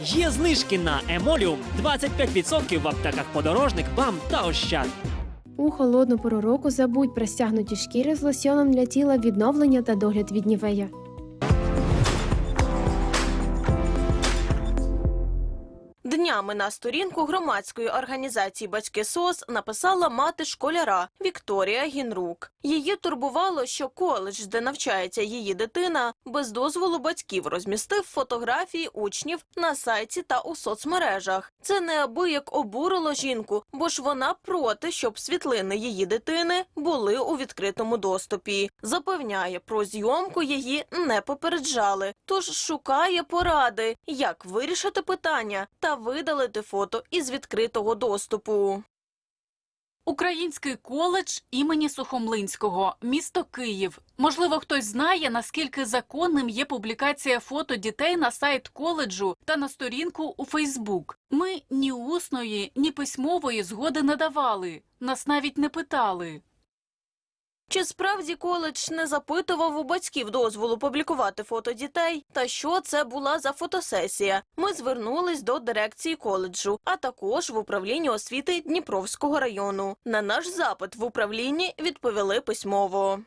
Є знижки на Емоліум 25% в аптеках подорожник, БАМ та Ощад. У холодну пору року забудь про стягнуті шкіри з лосьоном для тіла відновлення та догляд від нівея. Днями на сторінку громадської організації Батьки СОС написала мати школяра Вікторія Гінрук. Її турбувало, що коледж, де навчається її дитина, без дозволу батьків розмістив фотографії учнів на сайті та у соцмережах. Це неабияк обурило жінку, бо ж вона проти, щоб світлини її дитини були у відкритому доступі. Запевняє, про зйомку її не попереджали, тож шукає поради, як вирішити питання та видалити фото із відкритого доступу. Український коледж імені Сухомлинського, місто Київ. Можливо, хтось знає, наскільки законним є публікація фото дітей на сайт коледжу та на сторінку у Фейсбук. Ми ні усної, ні письмової згоди не давали. Нас навіть не питали. Чи справді коледж не запитував у батьків дозволу публікувати фото дітей? Та що це була за фотосесія? Ми звернулись до дирекції коледжу, а також в управлінні освіти Дніпровського району. На наш запит в управлінні відповіли письмово.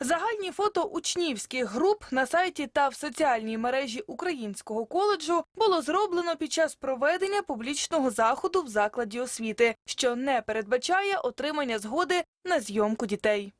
Загальні фото учнівських груп на сайті та в соціальній мережі українського коледжу було зроблено під час проведення публічного заходу в закладі освіти, що не передбачає отримання згоди на зйомку дітей.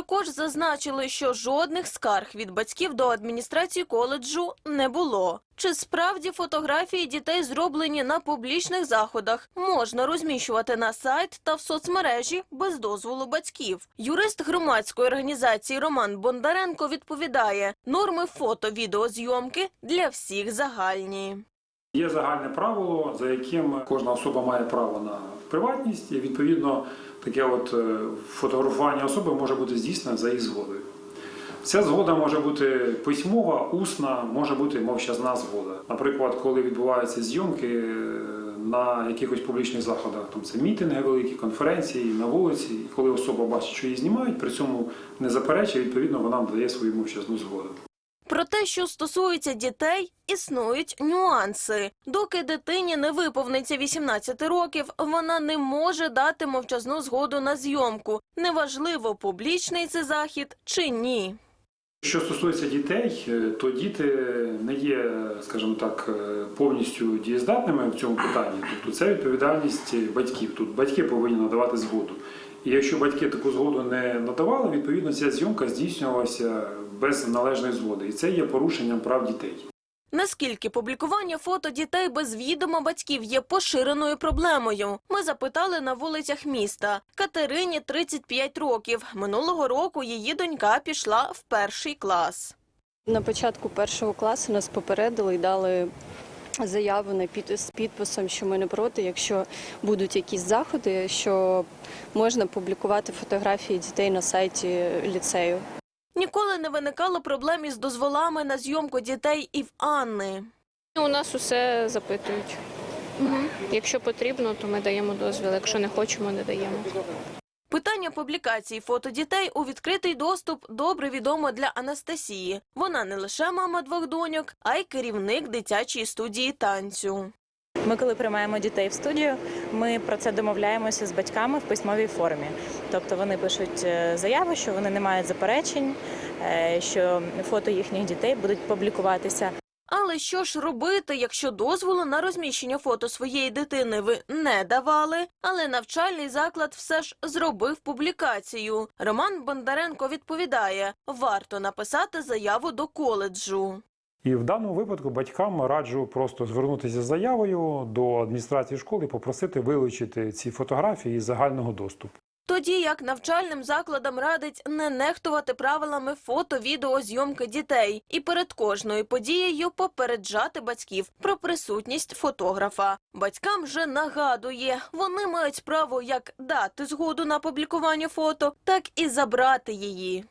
Також зазначили, що жодних скарг від батьків до адміністрації коледжу не було. Чи справді фотографії дітей зроблені на публічних заходах можна розміщувати на сайт та в соцмережі без дозволу батьків? Юрист громадської організації Роман Бондаренко відповідає: норми фото-відеозйомки для всіх загальні. Є загальне правило, за яким кожна особа має право на приватність, і відповідно таке от е, фотографування особи може бути здійснене за їх згодою. Ця згода може бути письмова, усна, може бути мовчазна згода. Наприклад, коли відбуваються зйомки е, на якихось публічних заходах, там це мітинги великі, конференції на вулиці, і коли особа бачить, що її знімають, при цьому не заперечує, відповідно вона надає свою мовчазну згоду. Про те, що стосується дітей, існують нюанси. Доки дитині не виповниться 18 років, вона не може дати мовчазну згоду на зйомку. Неважливо, публічний це захід чи ні. Що стосується дітей, е, то діти не є, скажімо так, е, повністю дієздатними в цьому питанні. Тобто це відповідальність батьків. Тут батьки повинні надавати згоду. І якщо батьки таку згоду не надавали, відповідно ця зйомка здійснювалася без належної згоди. І це є порушенням прав дітей. Наскільки публікування фото дітей без відома батьків є поширеною проблемою? Ми запитали на вулицях міста. Катерині 35 років. Минулого року її донька пішла в перший клас. На початку першого класу нас попередили і дали заяву на під з підписом, що ми не проти, якщо будуть якісь заходи, що можна публікувати фотографії дітей на сайті ліцею. Ніколи не виникало проблем із дозволами на зйомку дітей і в Анни. У нас усе запитують. Якщо потрібно, то ми даємо дозвіл. Якщо не хочемо, не даємо. Питання публікації фото дітей у відкритий доступ добре відомо для Анастасії. Вона не лише мама двох доньок, а й керівник дитячої студії танцю. Ми, коли приймаємо дітей в студію, ми про це домовляємося з батьками в письмовій формі. Тобто вони пишуть е, заяву, що вони не мають заперечень, е, що фото їхніх дітей будуть публікуватися. Але що ж робити, якщо дозволу на розміщення фото своєї дитини ви не давали, але навчальний заклад все ж зробив публікацію? Роман Бондаренко відповідає: варто написати заяву до коледжу. І в даному випадку батькам раджу просто звернутися з заявою до адміністрації школи і попросити вилучити ці фотографії із загального доступу. Тоді як навчальним закладам радить не нехтувати правилами фото-відеозйомки дітей і перед кожною подією попереджати батьків про присутність фотографа. Батькам же нагадує, вони мають право як дати згоду на публікування фото, так і забрати її.